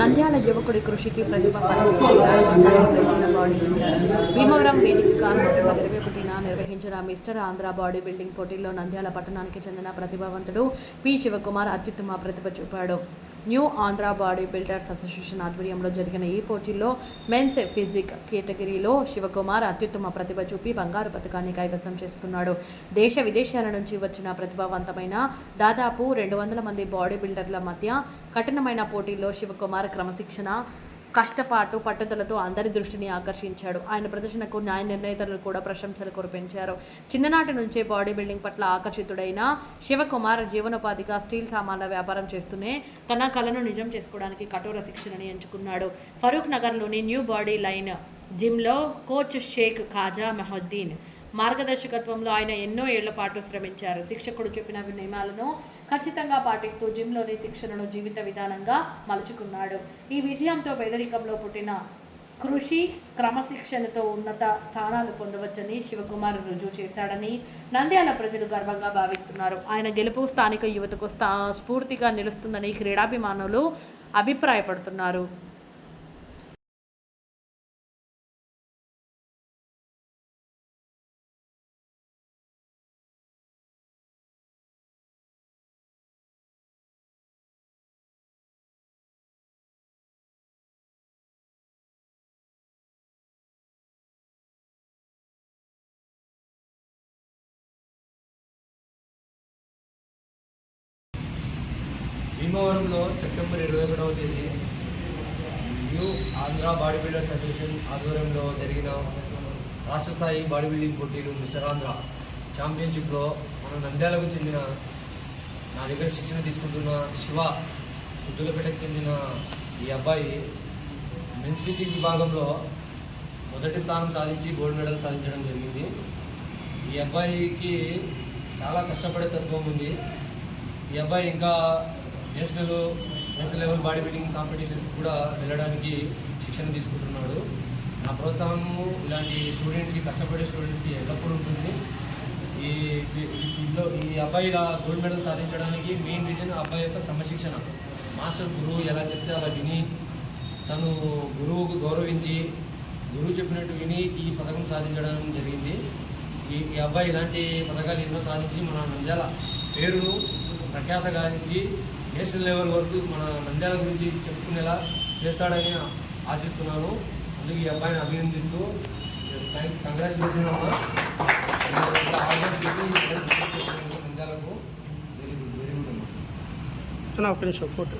నంద్యాల యువకుడి కృషికి ప్రతిభ ఫలించింది రాష్ట్ర స్థాయిలో బాడీ భీమవరం వేదికగా సెప్టెంబర్ ఇరవై ఒకటిన నిర్వహించిన మిస్టర్ ఆంధ్ర బాడీ బిల్డింగ్ పోటీల్లో నంద్యాల పట్టణానికి చెందిన ప్రతిభావంతుడు పి. శివకుమార్ అత్యుత్తమ ప్రతిభ చూపాడు. New Andhra body builders association ఆధ్వర్యంలో జరిగిన ఈ పోటీల్లో మెన్స్ ఫిజిక్ కేటగిరీలో శివకుమార్ అత్యుత్తమ ప్రతిభ చూపి బంగారు పథకాన్ని కైవసం చేసుకున్నాడు. దేశ విదేశాల నుంచి వచ్చిన ప్రతిభావంతమైన దాదాపు రెండు వందల మంది బాడీ బిల్డర్ల మధ్య కఠినమైన పోటీల్లో శివకుమార్ క్రమశిక్షణ కష్టపాటు పట్టుదలతో అందరి దృష్టిని ఆకర్షించాడు. ఆయన ప్రదర్శనకు న్యాయ నిర్ణేతలు కూడా ప్రశంసలు కురిపించారు. చిన్ననాటి నుంచే బాడీ బిల్డింగ్ పట్ల ఆకర్షితుడైన శివకుమార్ జీవనోపాధిగా స్టీల్ సామాన్ల వ్యాపారం చేస్తూనే తన కళను నిజం చేసుకోవడానికి కఠోర శిక్షణని ఎంచుకున్నాడు. ఫరూక్ నగర్లోని న్యూ బాడీ లైన్ జిమ్లో కోచ్ షేక్ ఖాజా మెహద్దీన్ మార్గదర్శకత్వంలో ఆయన ఎన్నో ఏళ్ళ పాటు శ్రమించారు. శిక్షకుడు చెప్పిన నియమాలను ఖచ్చితంగా పాటిస్తూ జిమ్లోని శిక్షణను జీవిత విధానంగా మలుచుకున్నాడు. ఈ విజయంతో పేదరికంలో పుట్టిన కృషి క్రమశిక్షణతో ఉన్నత స్థానాలు పొందవచ్చని శివకుమార్ రుజువు చేశాడని నంద్యాల ప్రజలు గర్వంగా భావిస్తున్నారు. ఆయన గెలుపు స్థానిక యువతకు స్థా స్ఫూర్తిగా నిలుస్తుందని క్రీడాభిమానులు అభిప్రాయపడుతున్నారు. భీమవరంలో సెప్టెంబర్ ఇరవై ఒకటవ తేదీ new Andhra body builders association ఆధ్వర్యంలో జరిగిన రాష్ట్ర స్థాయి బాడీ బిల్డింగ్ పోటీలు మిస్టర్ ఆంధ్ర ఛాంపియన్షిప్లో మన నంద్యాలకు చెందిన నా దగ్గర శిక్షణ తీసుకుంటున్న శివ సుద్దులపేటకు చెందిన ఈ అబ్బాయి మెన్స్ ఫిజిక్ విభాగంలో మొదటి స్థానం సాధించి గోల్డ్ మెడల్ సాధించడం జరిగింది. ఈ అబ్బాయికి చాలా కష్టపడే తత్వం ఉంది. ఈ అబ్బాయి ఇంకా national national level body building competitions కూడా వెళ్ళడానికి శిక్షణ తీసుకుంటున్నాడు. నా ప్రోత్సాహము ఇలాంటి స్టూడెంట్స్కి కష్టపడే స్టూడెంట్స్కి ఎల్లప్పుడూ ఉంటుంది. ఈ ఇంట్లో ఇందులో ఈ అబ్బాయి ఇలా గోల్డ్ మెడల్ సాధించడానికి మెయిన్ రీజన్ అబ్బాయి యొక్క క్రమశిక్షణ. మాస్టర్ గురువు ఎలా చెప్తే అలా విని తను గురువుకు గౌరవించి గురువు చెప్పినట్టు విని ఈ పథకం సాధించడం జరిగింది. ఈ ఈ అబ్బాయి ఇలాంటి పథకాలు ఎన్నో సాధించి మన నంద్యాల పేరును ప్రఖ్యాత గాంచి నేషనల్ లెవెల్ వరకు మన నంద్యాల గురించి చెప్పుకునేలా చేస్తాడని ఆశిస్తున్నాను అందుకే ఈ అబ్బాయిని అభినందిస్తూ కంగ్రాచులేషన్ అమ్మా నంద్యాలకు వెరీ గుడ్ వెరీ గుడ్ అమ్మా ఒక నిమిషం ఫోటో